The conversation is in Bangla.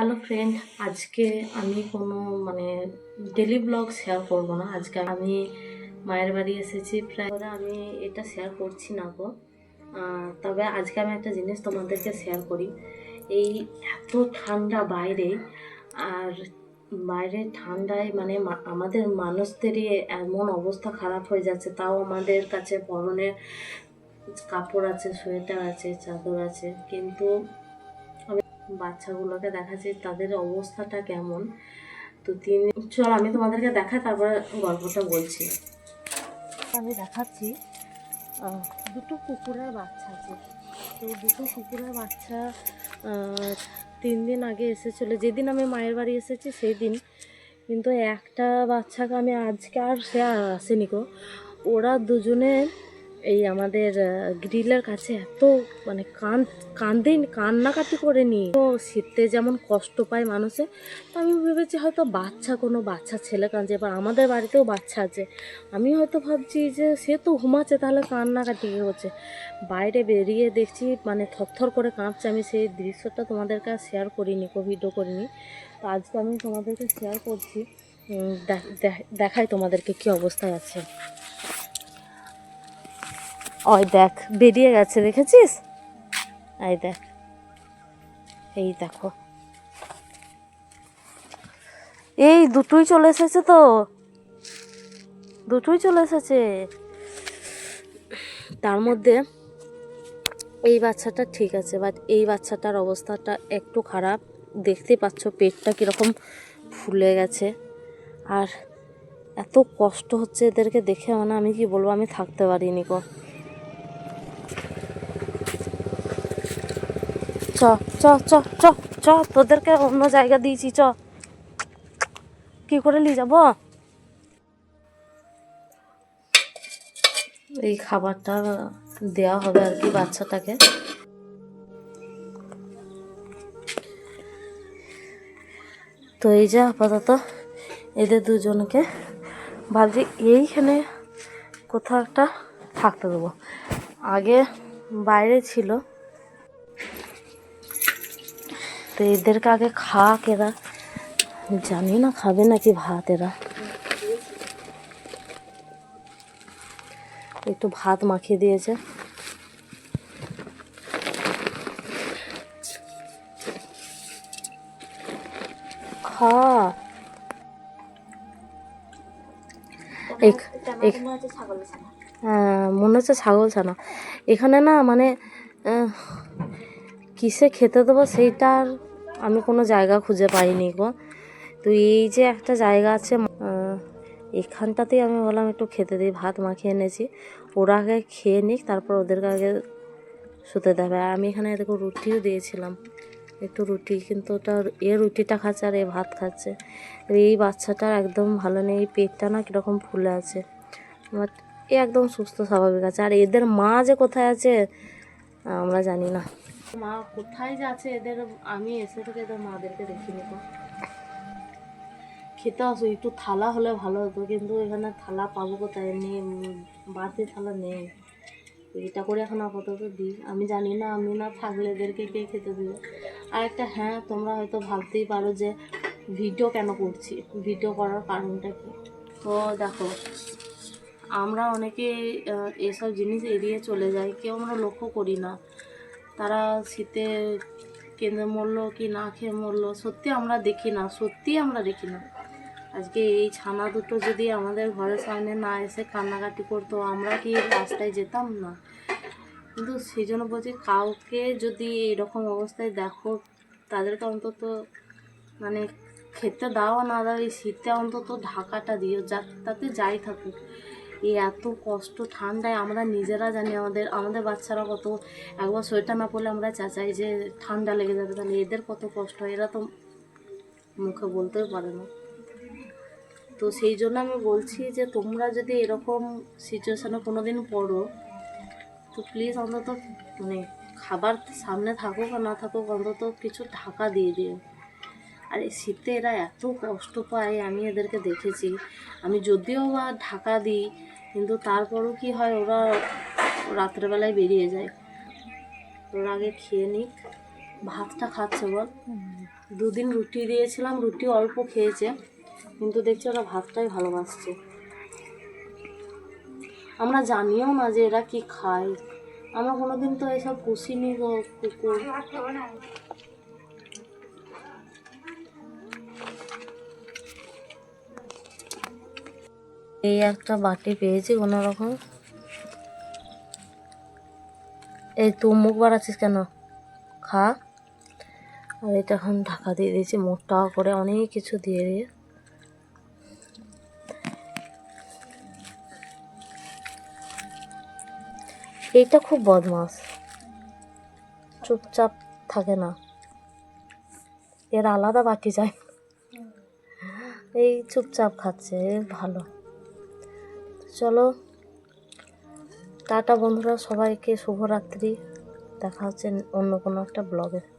হ্যালো ফ্রেন্ড আজকে আমি কোনো মানে ডেলি ব্লগ শেয়ার করব না। আজকে আমি মায়ের বাড়ি এসেছি। প্রায় আমি এটা শেয়ার করছি না গো। তবে আজকে আমি একটা জিনিস তোমাদেরকে শেয়ার করি। এই এত ঠান্ডা বাইরে, আর বাইরে ঠান্ডায় মানে আমাদের মানুষদেরই এমন অবস্থা খারাপ হয়ে যাচ্ছে। তাও আমাদের কাছে পরনে কাপড় আছে, সোয়েটার আছে, চাদর আছে। কিন্তু বাচ্চাগুলোকে দেখাচ্ছি, তাদের অবস্থাটা কেমন? তো তিন চল আমি তোমাদেরকে দেখাই, তারপরে গল্পটা বলছি। আমি দেখাচ্ছি দুটো কুকুরের বাচ্চা আছে। তো দুটো কুকুরের বাচ্চা তিন দিন আগে এসেছিল। যেদিন আমি মায়ের বাড়ি এসেছি সেই দিন কিন্তু একটা বাচ্চাকে আমি আজকে আর সে আসেনি গো। ওরা দুজনে এই আমাদের গ্রিলের কাছে এত মানে কান কান্দে কান্নাকাটি করে নি তো শীতে যেমন কষ্ট পায় মানুষে, তো আমি ভেবেছি হয়তো বাচ্চা, কোনো বাচ্চা ছেলে কাঁদছে বা আমাদের বাড়িতেও বাচ্চা আছে। আমি হয়তো ভাবছি যে সে তো ঘুমাচ্ছে, তাহলে কান্নাকাটি হচ্ছে? বাইরে বেরিয়ে দেখছি মানে থরথর করে কাঁপছে। আমি সেই দৃশ্যটা তোমাদেরকে শেয়ার করিনি কো ভিডিও করিনি। তো আজকে আমি তোমাদেরকে শেয়ার করছি। দেখাই তোমাদেরকে কি অবস্থায় আছে। ওই দেখ, বেরিয়ে গেছে, দেখেছিস? এই দেখ। এই দেখো। এই, দুটোই চলে এসেছে তো। দুটোই চলে এসেছে। তার মধ্যে এই বাচ্চাটা ঠিক আছে বাট এই বাচ্চাটার অবস্থাটা একটু খারাপ। দেখতে পাচ্ছ, পেটটা কীরকম ফুলে গেছে। আর এত কষ্ট হচ্ছে এদেরকে দেখে মানে আমি কি বলব, আমি থাকতে পারিনি গো। চ চ চ চ চ, তোদেরকে অন্য জায়গা দিয়েছি, চ। কি করে নিয়ে যাব? এই খাবারটা দেওয়া হবে আর কি বাচ্চাটাকে। তো এই যে আপাতত এদের দুজনকে ভাবছি এইখানে কোথাও একটা থাকতে দেবো। আগে বাইরে ছিল। তো এদেরকে আগে খাক এরা? জানি না খাবে নাকি ভাত এরা? একটু ভাত মাখিয়ে দিয়েছে। খা। এক- হ্যাঁ মনে হচ্ছে ছাগল ছানা। এখানে না মানে কিসে খেতে দেবো সেইটার আমি কোনো জায়গা খুঁজে পাইনি গো। তো এই যে একটা জায়গা আছে এখানটাতেই আমি বললাম একটু খেতে দিই, ভাত মাখিয়ে এনেছি। ওরা আগে খেয়ে নিক, তারপর ওদেরকে আগে শুতে দেবে। আমি এখানে দেখো রুটিও দিয়েছিলাম, একটু রুটি, কিন্তু ওটা এ রুটিটা খাচ্ছে আর এ ভাত খাচ্ছে। এই বাচ্চাটার একদম ভালো নেই পেটটা না কীরকম ফুলে আছে। বাট এ একদম সুস্থ স্বাভাবিক আছে। আর এদের মা যে কোথায় আছে, আমরা জানি না। মা কোথায় যাচ্ছে এদের? আমি এসে থেকে এদের মাদেরকে দেখিনি তো খেতে আসো একটু থালা হলে ভালো হতো কিন্তু এখানে থালা পাবো কোথায়? উম, বাড়তি থালা নেই। এটা করে এখন আপাতত দিই। আমি জানি না আমি না থাকলে এদেরকে কে খেতে দিবে? আর একটা হ্যাঁ তোমরা হয়তো ভাবতেই পারো যে ভিডিও কেন করছি? ভিডিও করার কারণটা কি? তো দেখো আমরা অনেকে এসব জিনিস এড়িয়ে চলে যাই কেউ আমরা লক্ষ্য করি না। তারা শীতে কেঁদে মরলো কি না খেয়ে মরলো, সত্যি আমরা দেখি না, সত্যি আমরা দেখি না। আজকে এই ছানা দুটো যদি আমাদের ঘরের সামনে না এসে কান্নাকাটি করতো, আমরা কি রাস্তায় যেতাম না? কিন্তু সেই জন্য বলছি, কাউকে যদি এরকম অবস্থায় দেখো, তাদেরকে অন্তত মানে খেতে দাও না দাও এই শীতে অন্তত ঢাকাটা দিও, যা, তাতে যাই থাকুক। এই এত কষ্ট ঠান্ডায় আমরা নিজেরা জানি আমাদের আমাদের বাচ্চারা কত, একবার সোয়েটার না পরলে আমরা চাচাই যে ঠান্ডা লেগে যাবে। তাহলে এদের কত কষ্ট হয়, এরা তো মুখে বলতেও পারে না। তো সেই জন্য আমি বলছি যে তোমরা যদি এরকম সিচুয়েশানে কোনো দিন পড়ো, তো প্লিজ অন্তত মানে খাবার সামনে থাকুক আর না থাকুক অন্তত কিছু ঢাকা দিয়ে দিও। আর এই শীতে এরা এত কষ্ট পায়, আমি এদেরকে দেখেছি। আমি যদিও বা ঢাকা দিই, কিন্তু তারপরও কি হয়, ওরা রাত্রেবেলায় বেরিয়ে যায়। ওরা আগে খেয়ে নিক, ভাতটা খাচ্ছে বল। দুদিন রুটি দিয়েছিলাম, রুটি অল্প খেয়েছে, কিন্তু দেখছি ওরা ভাতটাই ভালোবাসছে। আমরা জানিও না যে এরা কি খায়। আমরা কোনোদিন তো এসব পুষিনি কুকুর। এই একটা বাটি পেয়েছি রকম এই তুই মুখ বাড়াচ্ছিস কেন? খা। আর এটা এখন ঢাকা দিয়ে দিয়েছি মোটা করে অনেক কিছু দিয়ে দিয়ে। এইটা খুব বদমাস। চুপচাপ থাকে না। এর আলাদা বাটি চাই। এই চুপচাপ খাচ্ছে ভালো। চলো। টাটা বন্ধুরা সবাইকে শুভরাত্রি। দেখা হচ্ছে অন্য কোনো একটা ব্লগে।